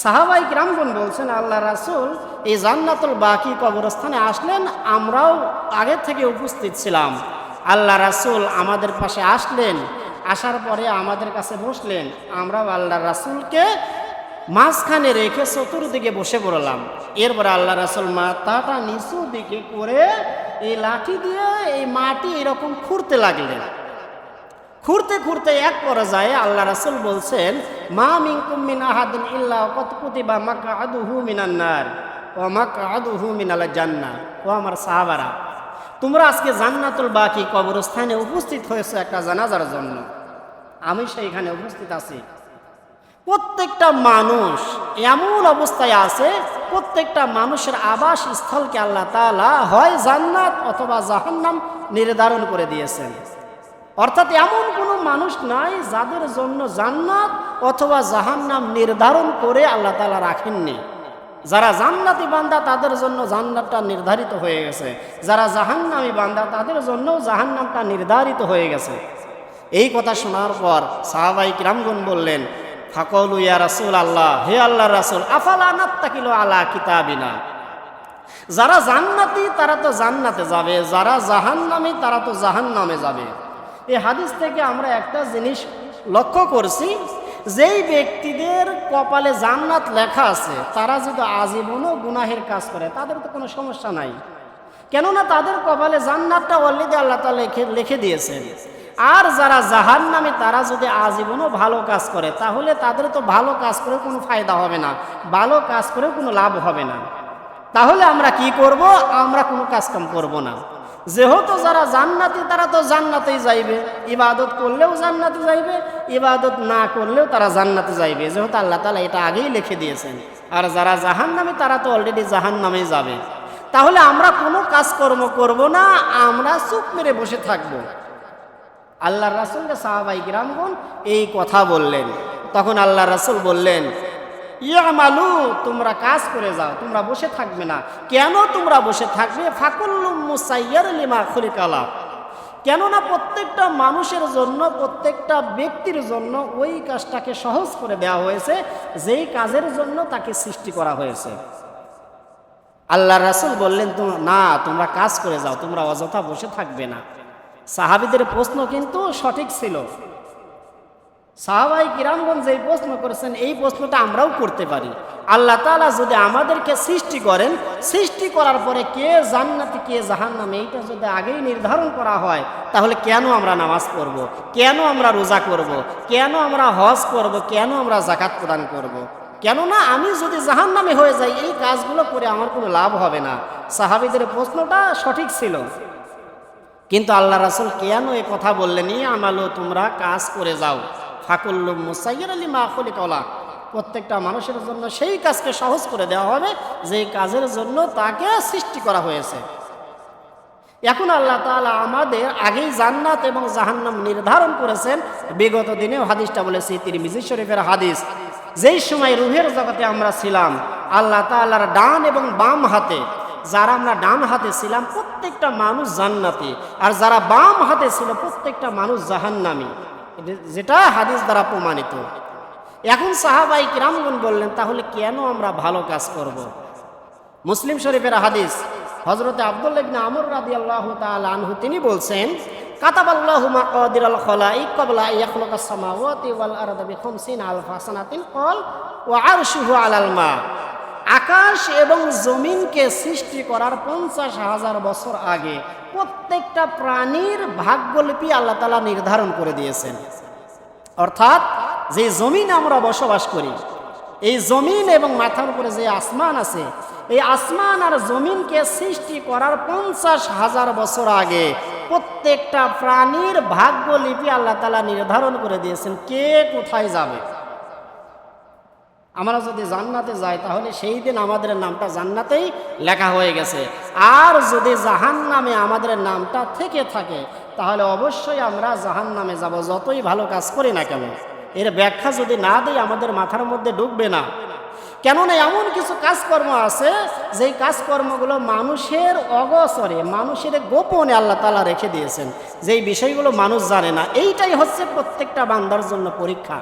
সাহাবাই রামগুন বলছেন, আল্লাহ রাসুল, এই জান্নাতুল বাকি কবরস্থানে আসলেন, আমরাও আগে থেকে উপস্থিত ছিলাম। আল্লাহ রাসুল আমাদের পাশে আসলেন, আসার পরে আমাদের কাছে বসলেন। আমরাও আল্লাহ রাসুলকে মাঝখানে রেখে চতুর্দিকে বসে পড়লাম। এরপরে আল্লাহ রাসুল মাথাটা নিচু দিকে করে এই লাঠি দিয়ে এই মাটি এরকম খুঁড়তে লাগলেন। খুঁড়তে খুঁড়তে এক পর্যায়ে আল্লাহ রাসুল বলছেন, মা মিনকুম মিন আহাদিন ইল্লা কত কুতিবা মাকা আদুহু মিনান্নার ও মাকা আদুহু মিনাল জান্নাত ও আমার সাহাবারা, তোমরা আজকে জান্নাতুল বাকি কবরস্থানে উপস্থিত হয়েছে একটা জানাজার জন্য। আমি সেইখানে উপস্থিত আছি। প্রত্যেকটা মানুষ এমন অবস্থায় আছে, প্রত্যেকটা মানুষের আবাস স্থলকে আল্লাহ তাআলা হয় জান্নাত অথবা জাহান্নাম নির্ধারণ করে দিয়েছেন। অর্থাৎ এমন কোনো মানুষ নাই যাদের জন্য জান্নাত অথবা জাহান্নাম নির্ধারণ করে আল্লাহ তাআলা রাখেননি। যারা জান্নাতি বান্দা, তাদের জন্য জান্নাতটা নির্ধারিত হয়ে গেছে। যারা জাহান্নামি বান্দা, তাদের জন্য জাহান্নামটা নির্ধারিত হয়ে গেছে। এই কথা শোনার পর সাহাবাই কিরামগুন বললেন, ফাকলু ইয়া রাসূল আল্লাহ হে আল্লাহ রাসূল, আফালা নাত্তাকিলু আলা কিতাবিনা? যারা জান্নাতি, তারা তো জান্নাতে যাবে। যারা জাহান্নামী, তারা তো জাহান্নামে যাবে। এই হাদিস থেকে আমরা একটা জিনিস লক্ষ্য করছি, যেই ব্যক্তিদের কপালে জান্নাত লেখা আছে, তারা যদি আজীবনও গুনাহের কাজ করে, তাদের তো কোনো সমস্যা নাই। কেননা তাদের কপালে জান্নাতটা অলরেডি আল্লাহ তালা লিখে লিখে দিয়েছেন। আর যারা জাহান নামে তারা যদি আজীবনও ভালো কাজ করে, তাহলে তাদের তো ভালো কাজ করে কোনো ফায়দা হবে না, ভালো কাজ করে কোনো লাভ হবে না। তাহলে আমরা কি করব? আমরা কোনো কাজকাম করব না। যেহেতু যারা জান্নাতি, তারা তো জান্নাতেই যাইবে। ইবাদত করলেও জান্নাতে যাইবে, ইবাদত না করলেও তারা জান্নাতে যাইবে। যেহেতু আল্লাহ তালা এটা আগেই লিখে দিয়েছেন। আর যারা জাহান নামে তারা তো অলরেডি জাহান নামেই যাবে। তাহলে আমরা কোনো কাজকর্ম করব না, আমরা চুপ মেরে বসে থাকব। আল্লাহ রাসুলকে সাহাবাই গ্রামগণ এই কথা বললেন। তখন আল্লাহ রাসুল বললেন ইয়ামালু, তোমরা কাজ করে যাও, তোমরা বসে থাকবে না। কেন তোমরা বসে থাকবে? ফাকুল্লুম মুসাইয়ার লিমা খুলিকালা। কেননা প্রত্যেকটা মানুষের জন্য, প্রত্যেকটা ব্যক্তির জন্য ওই কাজটাকে সহজ করে দেওয়া হয়েছে, যেই কাজের জন্য তাকে সৃষ্টি করা হয়েছে। আল্লাহ রাসুল বললেন না, তোমরা কাজ করে যাও, তোমরা অযথা বসে থাকবে না। সাহাবিদের প্রশ্ন কিন্তু সঠিক ছিল। সাহাবাই কিরামগঞ্জ এই প্রশ্ন করেছেন, এই প্রশ্নটা আমরাও করতে পারি। আল্লাহ তালা যদি আমাদেরকে সৃষ্টি করেন, সৃষ্টি করার পরে কে জান্নাতি, কে জাহান্নামে, এইটা যদি আগেই নির্ধারণ করা হয়, তাহলে কেন আমরা নামাজ পড়ব? কেন আমরা রোজা করব? কেন আমরা হজ করব? কেন আমরা জাকাত প্রদান করব। কেননা আমি যদি জাহান্নামে হয়ে যাই, এই কাজগুলো করে আমার কোনো লাভ হবে না। সাহাবিদের প্রশ্নটা সঠিক ছিল। কিন্তু আল্লাহ রাসুল কেন এ কথা বললেন আমালো, তোমরা কাজ করে যাও। ফাকুল্লুম মুসাইয়ের আলী মাহলি কলা প্রত্যেকটা মানুষের জন্য সেই কাজকে সহজ করে দেওয়া হবে যেই কাজের জন্য তাকে সৃষ্টি করা হয়েছে। এখন আল্লাহ তাআলা আমাদের আগেই জান্নাত এবং জাহান্নাম নির্ধারণ করেছেন। বিগত দিনেও হাদিসটা বলেছি, তিরমিজি শরীফের হাদিস। যেই সময় রুহের জগতে আমরা ছিলাম, আল্লাহ তাআলার ডান এবং বাম হাতে, যারা আমরা ডান হাতে ছিলাম, প্রত্যেকটা মানুষ জান্নাতি। আর যারা বাম হাতে ছিল, প্রত্যেকটা মানুষ জাহান্নামী। যেটা হাদিস দ্বারা প্রমাণিত। এখন সাহাবাই কিরামগুন বললেন, তাহলে কেন আমরা ভালো কাজ করব। মুসলিম শরীফের হাদিস হজরতে আব্দুল ইবনে আমর রাদিয়াল্লাহু তাআলা আনহু, তিনি বলছেন, কাতাবাল্লাহু আল ক্বাল আকাশ এবং জমিনকে সৃষ্টি করার পঞ্চাশ হাজার বছর আগে প্রত্যেকটা প্রাণীর ভাগ্যলিপি আল্লাহ তালা নির্ধারণ করে দিয়েছেন। অর্থাৎ যে জমিন আমরা বসবাস করি, এই জমিন এবং মাথার উপরে যে আসমান আছে, এই আসমান আর জমিনকে সৃষ্টি করার পঞ্চাশ হাজার বছর আগে প্রত্যেকটা প্রাণীর ভাগ্যলিপি আল্লাহ তালা নির্ধারণ করে দিয়েছেন, কে কোথায় যাবে? আমরা যদি জান্নাতে যাই, তাহলে সেই দিন আমাদের নামটা জান্নাতেই লেখা হয়ে গেছে। আর যদি জাহান নামে আমাদের নামটা থেকে থাকে, তাহলে অবশ্যই আমরা জাহান নামে যাব, যতই ভালো কাজ করি না কেন। এর ব্যাখ্যা যদি না দিই, আমাদের মাথার মধ্যে ঢুকবে না। কেননা এমন কিছু কাজকর্ম আছে, যেই কাজকর্মগুলো মানুষের অগসরে মানুষের গোপনে আল্লাহ তালা রেখে দিয়েছেন। যেই বিষয়গুলো মানুষ জানে না, এইটাই হচ্ছে প্রত্যেকটা বান্দার জন্য পরীক্ষা।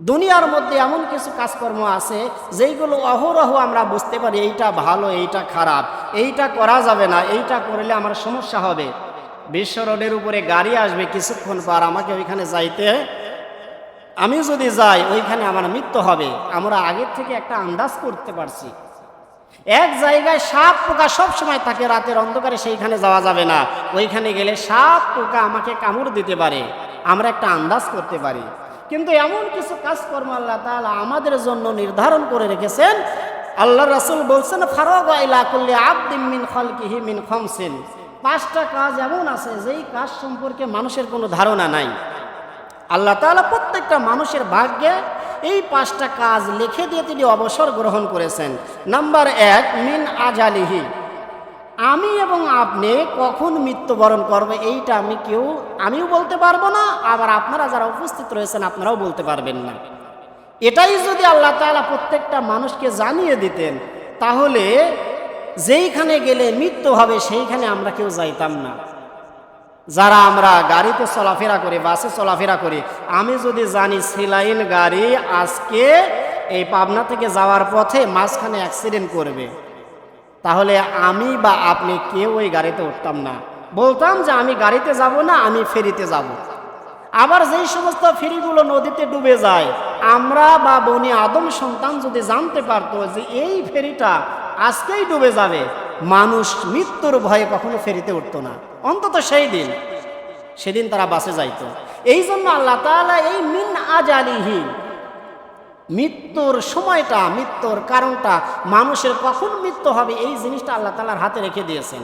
দুনিয়ার মধ্যে এমন কিছু কাজকর্ম আছে, যেইগুলো অহরহ আমরা বুঝতে পারি, এইটা ভালো, এইটা খারাপ, এইটা করা যাবে না, এইটা করলে আমার সমস্যা হবে। বিশ্ব রোডের উপরে গাড়ি আসবে কিছুক্ষণ পর আমাকে ওইখানে যাইতে, আমি যদি যাই, ওইখানে আমার মৃত্যু হবে। আমরা আগের থেকে একটা আন্দাজ করতে পারছি। এক জায়গায় সাপ পোকা সব সময় থাকে, রাতের অন্ধকারে সেইখানে যাওয়া যাবে না। ওইখানে গেলে সাপ পোকা আমাকে কামড় দিতে পারে। আমরা একটা আন্দাজ করতে পারি। কিন্তু এমন কিছু কাজকর্ম আল্লাহ তাআলা আমাদের জন্য নির্ধারণ করে রেখেছেন। আল্লাহ রাসূল বলছেন, ফারগ ইলা কুল্লি আবদিন মিন খালকিহি মিন খামসিন। পাঁচটা কাজ এমন আছে, যেই কাজ সম্পর্কে মানুষের কোনো ধারণা নাই। আল্লাহ তাআলা প্রত্যেকটা মানুষের ভাগ্যে এই পাঁচটা কাজ লিখে দিয়ে তিনি অবসর গ্রহণ করেছেন। নাম্বার এক, মিন আজালিহি। আমি এবং আপনি কখন মৃত্যুবরণ করবে এইটা আমি কেউ, আমিও বলতে পারব না, আবার আপনারা যারা উপস্থিত রয়েছেন আপনারাও বলতে পারবেন না। এটাই যদি আল্লাহ তাআলা প্রত্যেকটা মানুষকে জানিয়ে দিতেন, তাহলে যেইখানে গেলে মৃত্যু হবে সেইখানে আমরা কেউ যাইতাম না। যারা আমরা গাড়িতে চলাফেরা করি, বাসে চলাফেরা করি, আমি যদি জানি সিলাইন গাড়ি আজকে এই পাবনা থেকে যাওয়ার পথে মাঝখানে অ্যাক্সিডেন্ট করবে তাহলে আমি বা আপনি কেউ ওই গাড়িতে উঠতাম না। বলতাম যে আমি গাড়িতে যাব না, আমি ফেরিতে যাব। আবার যেই সমস্ত ফেরিগুলো নদীতে ডুবে যায়, আমরা বা বনি আদম সন্তান যদি জানতে পারতো যে এই ফেরিটা আজকেই ডুবে যাবে, মানুষ মৃত্যুর ভয়ে কখনো ফেরিতে উঠতো না। অন্তত সেই দিন, সেদিন তারা বাসে যাইতো। এই জন্য আল্লাহ তাআলা এই মিন আজালিহি মৃত্যুর সময়টা, মৃত্যুর কারণটা মানুষের কখন মৃত্যু হবে এই জিনিসটা আল্লাহ তালার হাতে রেখে দিয়েছেন।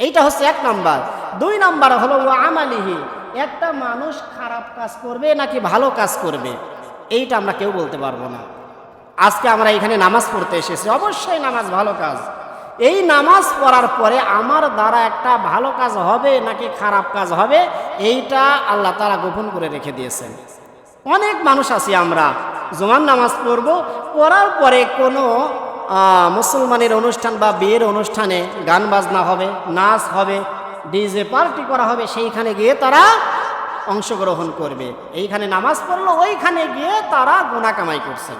এইটা হচ্ছে এক নাম্বার। দুই নাম্বার হলো ও আমালিহি, একটা মানুষ খারাপ কাজ করবে নাকি ভালো কাজ করবে? এইটা আমরা কেউ বলতে পারব না। আজকে আমরা এখানে নামাজ পড়তে এসেছি, অবশ্যই নামাজ ভালো কাজ। এই নামাজ পড়ার পরে আমার দ্বারা একটা ভালো কাজ হবে নাকি খারাপ কাজ হবে, এইটা আল্লাহ তারা গোপন করে রেখে দিয়েছেন। অনেক মানুষ আছি আমরা। জমান নামাজ পড়ব, পড়ার পরে কোনো মুসলমানের অনুষ্ঠান বা বিয়ের অনুষ্ঠানে গান বাজনা হবে, নাচ হবে, ডিজে পার্টি করা হবে, সেইখানে গিয়ে তারা অংশগ্রহণ করবে। এইখানে নামাজ পড়ল, ওইখানে গিয়ে তারা গুণা কামাই করছে।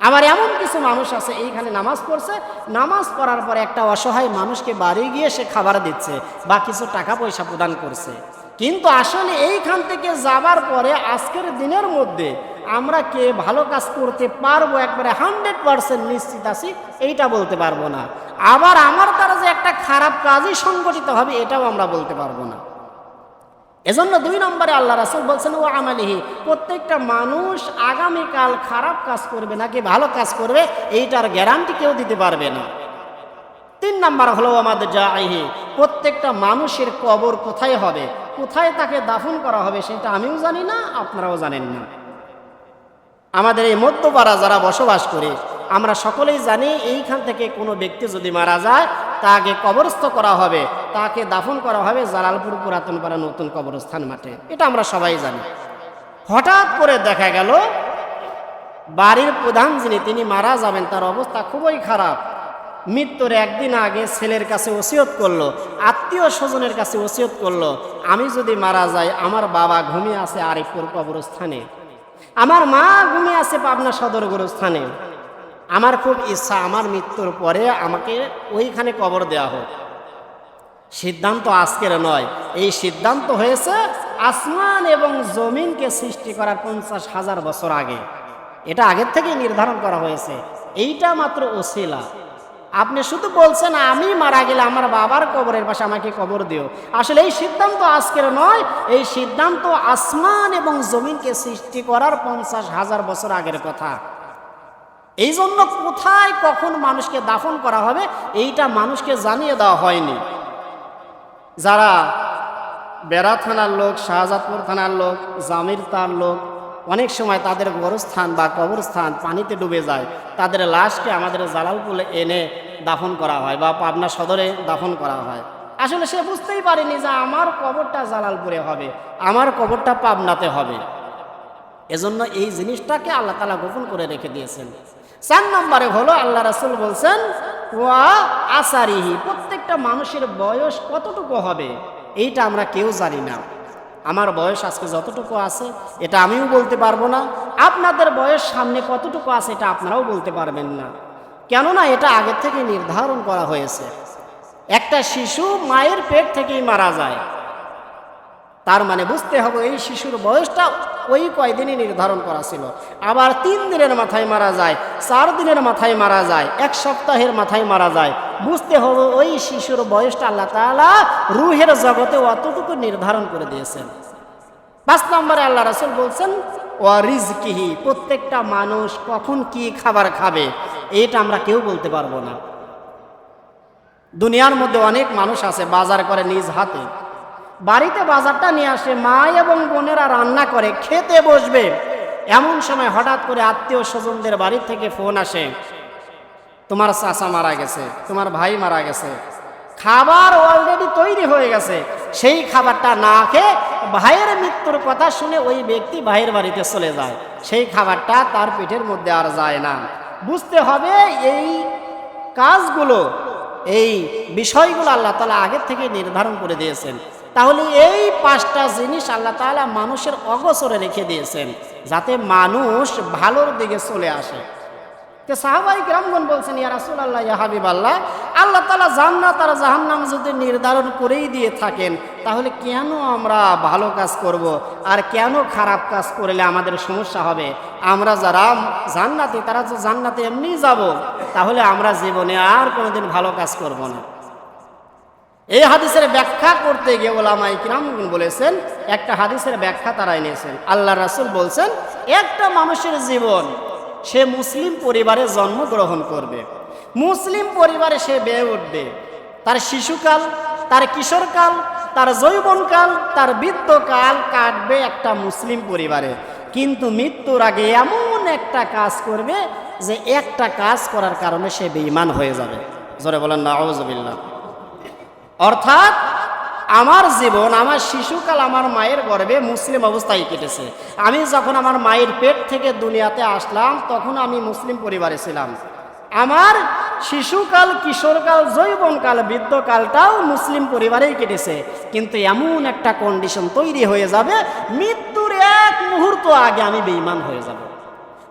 আবার এমন কিছু মানুষ আছে, এইখানে নামাজ পড়ছে, নামাজ পড়ার পরে একটা অসহায় মানুষকে বাড়ি গিয়ে সে খাবার দিচ্ছে বা কিছু টাকা পয়সা প্রদান করছে। কিন্তু আসলে এইখান থেকে যাবার পরে আজকের দিনের মধ্যে আমরা কে ভালো কাজ করতে পারব একবারে হান্ড্রেড পার্সেন্ট নিশ্চিত আছি, এইটা বলতে পারব না। আবার আমার দ্বারা যে একটা খারাপ কাজই সংগঠিত হবে, এটাও আমরা বলতে পারব না। এজন্য দুই নম্বরে আল্লাহ রাসুল বলছেন, ও আমালিহি, প্রত্যেকটা মানুষ আগামীকাল খারাপ কাজ করবে নাকি ভালো কাজ করবে, এইটার গ্যারান্টি কেউ দিতে পারবে না। তিন নম্বর হলো আমাদের যা প্রত্যেকটা মানুষের কবর কোথায় হবে? কোথায় তাকে দাফন করা হবে সেটা আমিও জানি না, আপনারাও জানেন না। আমাদের এই মধ্যপাড়া যারা বসবাস করে, আমরা সকলেই জানি এইখান থেকে কোনো ব্যক্তি যদি মারা যায়, তাকে কবরস্থ করা হবে, তাকে দাফন করা হবে জালালপুর পুরাতন পাড়া নতুন কবরস্থান মাঠে। এটা আমরা সবাই জানি। হঠাৎ করে দেখা গেল, বাড়ির প্রধান যিনি, তিনি মারা যাবেন, তার অবস্থা খুবই খারাপ। মৃত্যুর একদিন আগে ছেলের কাছে ওসিয়ত করল, আত্মীয় স্বজনের কাছে ওসিয়ত করল, আমি যদি মারা যাই, আমার বাবা ঘুমিয়ে আছে আরিফপুর কবরস্থানে। আমার মা ঘুমিয়ে আছে পাবনা সদর গোরস্থানে। আমার খুব ইচ্ছা, আমার মৃত্যুর পরে আমাকে ওইখানে কবর দেওয়া হোক। সিদ্ধান্ত আজকের নয়। এই সিদ্ধান্ত হয়েছে আসমান এবং জমিনকে সৃষ্টি করার পঞ্চাশ হাজার বছর আগে। এটা আগের থেকে নির্ধারণ করা হয়েছে। এইটা মাত্র ওসিলা। আপনি শুধু বলছেন, আমি মারা গেলে আমার বাবার কবরের পাশে আমাকে কবর দিও। আসলে এই সিদ্ধান্ত আজকের নয়, এই সিদ্ধান্ত আসমান এবং জমিনকে সৃষ্টি করার পঞ্চাশ হাজার বছর আগের কথা। এই জন্য কোথায় কখন মানুষকে দাফন করা হবে, এইটা মানুষকে জানিয়ে দেওয়া হয়নি। যারা বেড়া থানার লোক, শাহজাদপুর থানার লোক, জামির তার লোক অনেক সময় তাদের গোরস্থান বা কবরস্থান পানিতে ডুবে যায়। তাদের লাশকে আমাদের জালালপুলে এনে দাফন করা হয় বা পাবনা সদরে দাফন করা হয়। আসলে সে বুঝতেই পারেনি যে আমার কবরটা জালালপুরে হবে, আমার কবরটা পাবনাতে হবে। এজন্য এই জিনিসটাকে আল্লাহ তালা গোপন করে রেখে দিয়েছেন। চার নম্বরে হলো আল্লাহ রাসুল বলছেন, ওয়া আসারিহি প্রত্যেকটা মানুষের বয়স কতটুকু হবে? এইটা আমরা কেউ জানি না। আমার বয়স আজকে যতটুকু আছে, এটা আমিও বলতে পারব না। আপনাদের বয়স সামনে কতটুকু আছে, এটা আপনারাও বলতে পারবেন না। কেননা এটা আগের থেকে নির্ধারণ করা হয়েছে। একটা শিশু মায়ের পেট থেকেই মারা যায়। তার মানে বুঝতে হবে এই শিশুর বয়সটা ওই কয়দিনই নির্ধারণ করা ছিল। আবার তিন দিনের মাথায় মারা যায়, চার দিনের মাথায় মারা যায়, এক সপ্তাহের মাথায় মারা যায়। বুঝতে হবে ওই শিশুর বয়সটা আল্লাহ তালা রুহের জগতে অতটুকু নির্ধারণ করে দিয়েছেন। পাঁচ নম্বরে আল্লাহ রাসুল বলছেন ওয়ারিজকিহি প্রত্যেকটা মানুষ কখন কি খাবার খাবে, এটা আমরা কেউ বলতে পারব না। দুনিয়ার মধ্যে অনেক মানুষ আছে, বাজার করে নিজ হাতে। বাড়িতে বাজারটা নিয়ে আসে, মা এবং বোনেরা রান্না করে, খেতে বসবে। এমন সময় হঠাৎ করে আত্মীয় স্বজনদের বাড়ি থেকে ফোন আসে। তোমার চাচা মারা গেছে, তোমার ভাই মারা গেছে। খাবার অলরেডি তৈরি হয়ে গেছে। সেই খাবারটা না খেয়ে ভাইয়ের মৃত্যুর কথা শুনে ওই ব্যক্তি ভাইয়ের বাড়িতে চলে যায়। সেই খাবারটা তার পেটের মধ্যে আর যায় না। বুঝতে হবে এই কাজগুলো, এই বিষয়গুলো আল্লাহ তালা আগের থেকে নির্ধারণ করে দিয়েছেন। তাহলে এই পাঁচটা জিনিস আল্লাহ তাআলা মানুষের অগসরে রেখে দিয়েছেন, যাতে মানুষ ভালোর দিকে চলে আসে। তো সাহাবাই গ্রামগণ বলছেন, ইয়া রাসুল আল্লাহ ইয়া আল্লাহ আল্লাহ তালা জান্নাত আর জাহান্নাম যদি নির্ধারণ করেই দিয়ে থাকেন, তাহলে কেন আমরা ভালো কাজ করব? আর কেন খারাপ কাজ করলে আমাদের সমস্যা হবে? আমরা যারা জান্নাতি, তারা যে জান্নাতে এমনি যাব, তাহলে আমরা জীবনে আর কোনোদিন ভালো কাজ করব না। এই হাদিসের ব্যাখ্যা করতে গিয়ে ওলামাই কিরাম বলেছেন, একটা হাদিসের ব্যাখ্যা তারা এনেছেন। আল্লাহ রাসুল বলছেন, একটা মানুষের জীবন সে মুসলিম পরিবারে জন্মগ্রহণ করবে। মুসলিম পরিবারে সে বেয়ে উঠবে। তার শিশুকাল, তার কিশোরকাল, তার যৌবনকাল, তার বৃত্তকাল কাটবে একটা মুসলিম পরিবারে। কিন্তু মৃত্যুর আগে এমন একটা কাজ করবে যে একটা কাজ করার কারণে সে বেঈমান হয়ে যাবে। জোরে বলেন না আউজবিল্লা অর্থাৎ আমার জীবন, আমার শিশুকাল আমার মায়ের গর্ভে মুসলিম অবস্থায় কেটেছে। আমি যখন আমার মায়ের পেট থেকে দুনিয়াতে আসলাম, তখন আমি মুসলিম পরিবারে ছিলাম। আমার শিশুকাল, কিশোরকাল, যৌবনকাল, বৃদ্ধকালটাও মুসলিম পরিবারেই কেটেছে। কিন্তু এমন একটা কন্ডিশন তৈরি হয়ে যাবে, মৃত্যুর এক মুহূর্ত আগে আমি বেঈমান হয়ে যাব।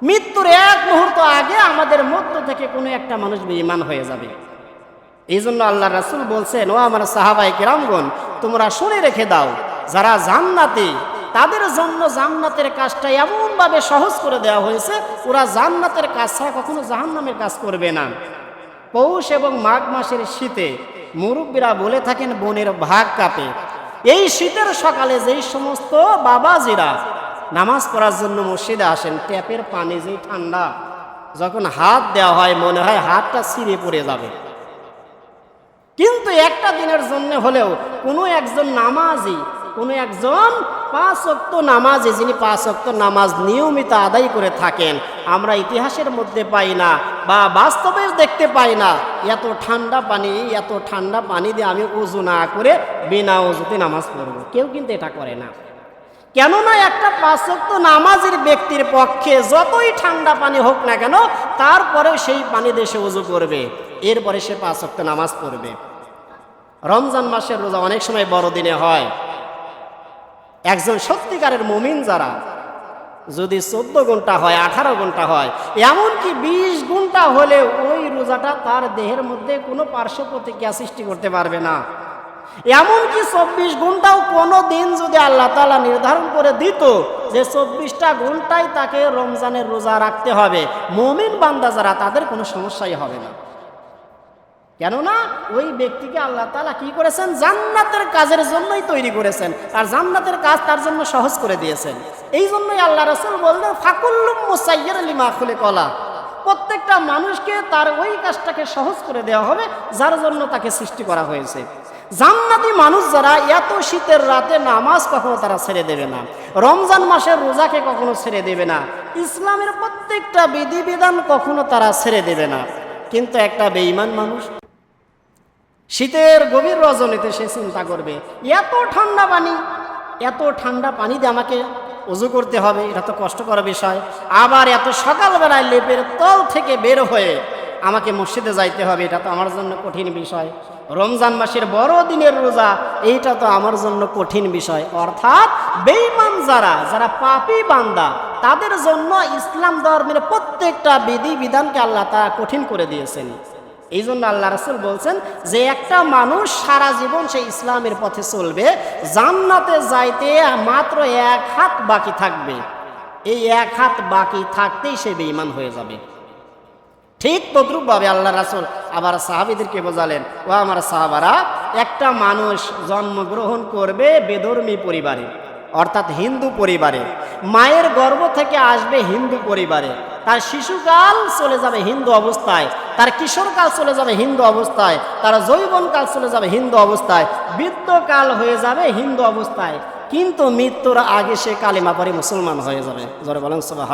মৃত্যুর এক মুহূর্ত আগে আমাদের মধ্য থেকে কোনো একটা মানুষ বেঈমান হয়ে যাবে। এই জন্য আল্লাহ রাসুল বলছেন, ও আমার সাহাবাই কিরামগণ, তোমরা শুনে রেখে দাও, যারা জান্নাতি, তাদের জন্য জান্নাতের কাজটা এমনভাবে সহজ করে দেওয়া হয়েছে, ওরা জান্নাতের কাজ ছাড়া কখনো জাহান্নামের কাজ করবে না। পৌষ এবং মাঘ মাসের শীতে মুরব্বীরা বলে থাকেন, বনের ভাগ কাপে। এই শীতের সকালে যেই সমস্ত বাবাজিরা নামাজ পড়ার জন্য মসজিদে আসেন, ট্যাপের পানি যেই ঠান্ডা, যখন হাত দেওয়া হয়, মনে হয় হাতটা ছিঁড়ে পড়ে যাবে। কিন্তু একটা দিনের জন্য হলেও কোনো একজন নামাজি, কোনো একজন পাঁচ অক্ত নামাজি যিনি পাঁচ অক্ত নামাজ নিয়মিত আদায় করে থাকেন, আমরা ইতিহাসের মধ্যে পাই না বা বাস্তবে দেখতে পাই না। এত ঠান্ডা পানি, এত ঠান্ডা পানি দিয়ে আমি উজু না করে বিনা উজুতে নামাজ পড়ব। কেউ কিন্তু এটা করে না। কেননা একটা পাঁচক্ত নামাজের ব্যক্তির পক্ষে যতই ঠান্ডা পানি হোক না কেন তারপরে সেই পানি দেশে উজু করবে। এরপরে সে পাঁচক্ত নামাজ পড়বে। রমজান মাসের রোজা অনেক সময় বড়দিনে হয়। একজন সত্যিকারের মুমিন যারা, যদি চোদ্দ ঘণ্টা হয়, আঠারো ঘণ্টা হয়, এমনকি বিশ ঘণ্টা হলে ওই রোজাটা তার দেহের মধ্যে কোনো পার্শ্ব প্রতিক্রিয়া সৃষ্টি করতে পারবে না। এমনকি চব্বিশ ঘন্টাও কোনো দিন যদি আল্লাহ তালা নির্ধারণ করে দিত যে চব্বিশটা ঘন্টায় তাকে রমজানের রোজা রাখতে হবে, মমিন বান্দা যারা, তাদের কোনো সমস্যাই হবে না। কেননা ওই ব্যক্তিকে আল্লাহ তালা কি করেছেন? জান্নাতের কাজের জন্যই তৈরি করেছেন। আর জান্নাতের কাজ তার জন্য সহজ করে দিয়েছেন। এই জন্যই আল্লাহ রসুল বললেন, ফাকুল্লুম মুসাইয়ের লিমা খুলে কলা প্রত্যেকটা মানুষকে তার ওই কাজটাকে সহজ করে দেওয়া হবে, যার জন্য তাকে সৃষ্টি করা হয়েছে। জান্নাতি মানুষ যারা, এত শীতের রাতে নামাজ কখনো তারা ছেড়ে দেবে না। রমজান মাসের রোজাকে কখনো ছেড়ে দেবে না। ইসলামের প্রত্যেকটা বিধিবিধান কখনো তারা ছেড়ে দেবে না। কিন্তু একটা বেঈমান মানুষ শীতের গভীর রজনীতে সে চিন্তা করবে, এত ঠান্ডা পানি, এত ঠান্ডা পানি দিয়ে আমাকে উজু করতে হবে, এটা তো কষ্টকর বিষয়। আবার এত সকালবেলায় লেপের তল থেকে বের হয়ে আমাকে মসজিদে যাইতে হবে, এটা তো আমার জন্য কঠিন বিষয়। রমজান মাসের বড় দিনের রোজা, এইটা তো আমার জন্য কঠিন বিষয়। অর্থাৎ বেঈমান যারা যারা পাপী বান্দা, তাদের জন্য ইসলাম ধর্মের প্রত্যেকটা বিধি বিধানকে আল্লাহ তারা কঠিন করে দিয়েছেন। এই জন্য আল্লাহ রাসুল বলছেন, যে একটা মানুষ সারা জীবন সে ইসলামের পথে চলবে, জান্নাতে যাইতে মাত্র এক হাত বাকি থাকবে। এই এক হাত বাকি থাকতেই সে বেঈমান হয়ে যাবে। ঠিক তদ্রুপভাবে আল্লাহ রাসুল আবার সাহাবিদেরকে বোঝালেন, ও আমার সাহাবারা, একটা মানুষ জন্মগ্রহণ করবে বেধর্মী পরিবারে, অর্থাৎ হিন্দু পরিবারে, মায়ের গর্ভ থেকে আসবে হিন্দু পরিবারে তার শিশুকাল চলে যাবে হিন্দু অবস্থায়, তার কিশোরকাল চলে যাবে হিন্দু অবস্থায়, তার যৌবনকাল চলে যাবে হিন্দু অবস্থায়, বৃদ্ধকাল হয়ে যাবে হিন্দু অবস্থায়। কিন্তু মৃত্যুর আগে সে কালিমা পরে মুসলমান হয়ে যাবে। জোরে বলেন সবাই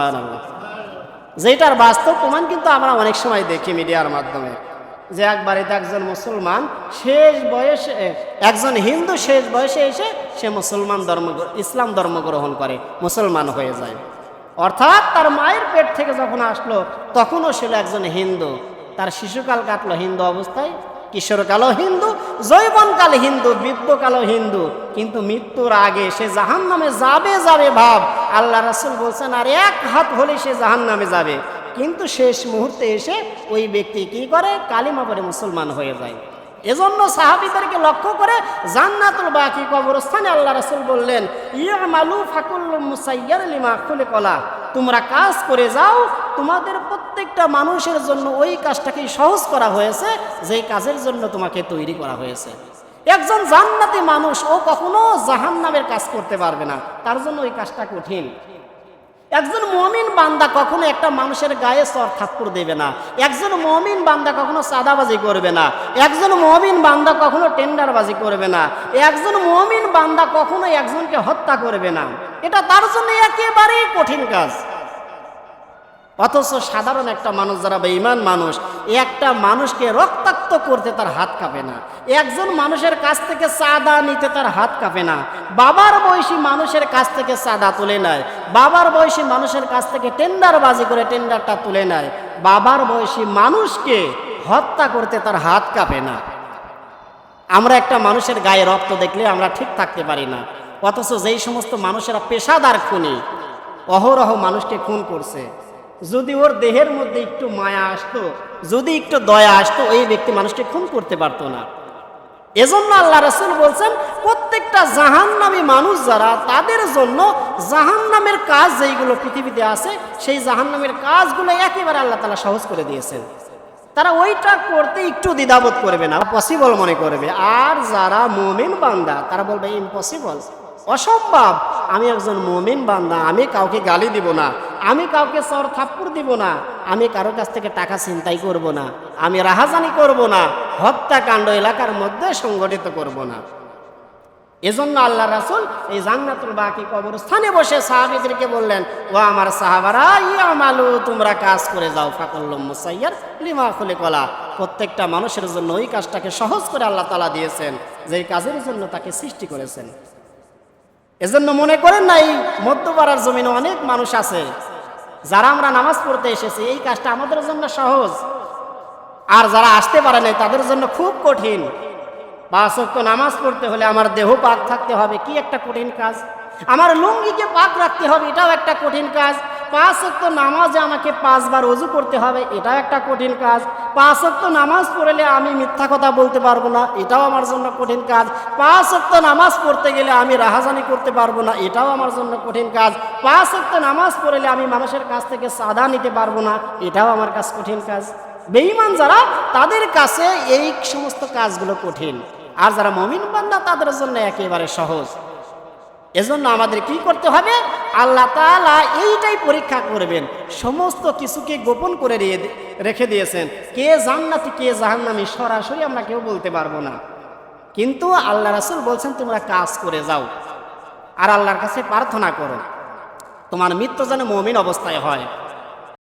যেটার বাস্তব প্রমাণ কিন্তু আমরা অনেক সময় দেখি মিডিয়ার মাধ্যমে, যে এক বাড়িতে একজন মুসলমান শেষ বয়সে, একজন হিন্দু শেষ বয়সে এসে সে মুসলমান ধর্ম, ইসলাম ধর্ম গ্রহণ করে, মুসলমান হয়ে যায়। অর্থাৎ তার মায়ের পেট থেকে যখন আসলো, তখনও ছিল একজন হিন্দু। তার শিশুকাল কাটলো হিন্দু অবস্থায়, কিশোরকালও হিন্দু, যৌবনকাল হিন্দু বৃদ্ধকালও হিন্দু। কিন্তু মৃত্যুর আগে সে জাহান নামে যাবে যাবে ভাব। আল্লাহ রাসুল বলছেন, আর এক হাত হলে সে জাহান নামে যাবে। কিন্তু শেষ মুহূর্তে এসে ওই ব্যক্তি কি করে? কালিমা পরে মুসলমান হয়ে যায়। এজন্য সাহাবিদেরকে লক্ষ্য করে জান্নাতুল বাকি কবরস্থানে আল্লাহ রাসুল বললেন ইয়া মালু ফাকুল মুসাইয়ার লিমা খুলে কলা তোমরা কাজ করে যাও, তোমাদের প্রত্যেকটা মানুষের জন্য ওই কাজটাকেই সহজ করা হয়েছে, যেই কাজের জন্য তোমাকে তৈরি করা হয়েছে। একজন জান্নাতি মানুষ ও কখনো জাহান্নামের কাজ করতে পারবে না, তার জন্য ওই কাজটা কঠিন। একজন মমিন বান্দা কখনো একটা মানুষের গায়ে সর থাপ্পড় দেবে না। একজন মমিন বান্দা কখনো সাদাবাজি করবে না। একজন মমিন বান্দা কখনো টেন্ডারবাজি করবে না। একজন মমিন বান্দা কখনো একজনকে হত্যা করবে না। এটা তার জন্য একেবারেই কঠিন কাজ। অথচ সাধারণ একটা মানুষ যারা বেঈমান মানুষ, একটা মানুষকে রক্তাক্ত করতে তার হাত কাঁপে না। একজন মানুষের কাছ থেকে চাঁদা নিতে তার হাত কাঁপে না। বাবার বয়সী মানুষের কাছ থেকে চাঁদা তুলে নেয়। বাবার বয়সী মানুষের কাছ থেকে টেন্ডারবাজি করে টেন্ডারটা তুলে নেয়। বাবার বয়সী মানুষকে হত্যা করতে তার হাত কাঁপে না। আমরা একটা মানুষের গায়ে রক্ত দেখলে আমরা ঠিক থাকতে পারি না। অথচ যেই সমস্ত মানুষেরা পেশাদার খুনি, অহরহ মানুষকে খুন করছে। যদি ওর দেহের মধ্যে একটু মায়া আসতো, যদি একটু দয়া আসতো এই ব্যক্তি মানুষকে খুন করতে পারতো না। এজন্য আল্লাহ রসুল বলছেন, প্রত্যেকটা জাহান্নামী মানুষ যারা, তাদের জন্য জাহান্নামের কাজ যেইগুলো পৃথিবীতে আছে, সেই জাহান্নামের কাজগুলো একেবারে আল্লাহ তালা সহজ করে দিয়েছেন। তারা ওইটা করতে একটু দ্বিধাবোধ করবে না পসিবল মনে করবে। আর যারা মোমিন বান্দা, তারা বলবে ইম্পসিবল অসম্ভব। আমি একজন মোমিন বান্দা, আমি কাউকে গালি দিব না। আমি কাউকে সর থাপ্পড় দিব না, আমি কারও কাছ থেকে টাকা চিন্তাই করব না, আমি রাহাজানি করব না, হত্যাকাণ্ড এলাকার মধ্যে সংগঠিত করব না। এজন্য আল্লাহ রাসুল এই জান্নাতুল বাকি কবরস্থানে বসে সাহাবিদেরকে বললেন, ও আমার সাহাবারা ইয়া মালু তোমরা কাজ করে যাও, ফাকল্লম মুসাইয়ার লিমা খুলে কলা প্রত্যেকটা মানুষের জন্য ওই কাজটাকে সহজ করে আল্লাহ তালা দিয়েছেন, যেই কাজের জন্য তাকে সৃষ্টি করেছেন। এজন্য মনে করেন না এই মধ্যপাড়ার জমিনে অনেক মানুষ আছে যারা আমরা নামাজ পড়তে এসেছি, এই কাজটা আমাদের জন্য সহজ। আর যারা আসতে পারে নাই, তাদের জন্য খুব কঠিন। ওয়াক্ত নামাজ পড়তে হলে আমার দেহ পাক থাকতে হবে, কি একটা কঠিন কাজ? আমার লুঙ্গিকে পাক রাখতে হবে, এটাও একটা কঠিন কাজ। পাঁচ ওয়াক্ত নামাজে আমাকে পাঁচবার অজু করতে হবে, এটাও একটা কঠিন কাজ। পাঁচ ওয়াক্ত নামাজ পড়লে আমি মিথ্যা কথা বলতে পারব না, এটাও আমার জন্য কঠিন কাজ। পাঁচ ওয়াক্ত নামাজ পড়তে গেলে আমি রাহাজানি করতে পারব না, এটাও আমার জন্য কঠিন কাজ। পাঁচ ওয়াক্ত নামাজ পড়লে আমি মানুষের কাছ থেকে সাদা নিতে পারব না, এটাও আমার কাছে কঠিন কাজ। বেঈমান যারা, তাদের কাছে এই সমস্ত কাজগুলো কঠিন। আর যারা মমিন বান্দা, তাদের জন্য একেবারে সহজ। এজন্য আমাদের কি করতে হবে? আল্লাহ তালা এইটাই পরীক্ষা করবেন। সমস্ত কিছুকে গোপন করে রেখে দিয়েছেন। কে জান্নাতি, কে জাহান্নামি, সরাসরি আমরা কেউ বলতে পারব না। কিন্তু আল্লাহ রাসুল বলছেন, তোমরা কাজ করে যাও আর আল্লাহর কাছে প্রার্থনা করো। তোমার মৃত্যু যেন মমিন অবস্থায় হয়।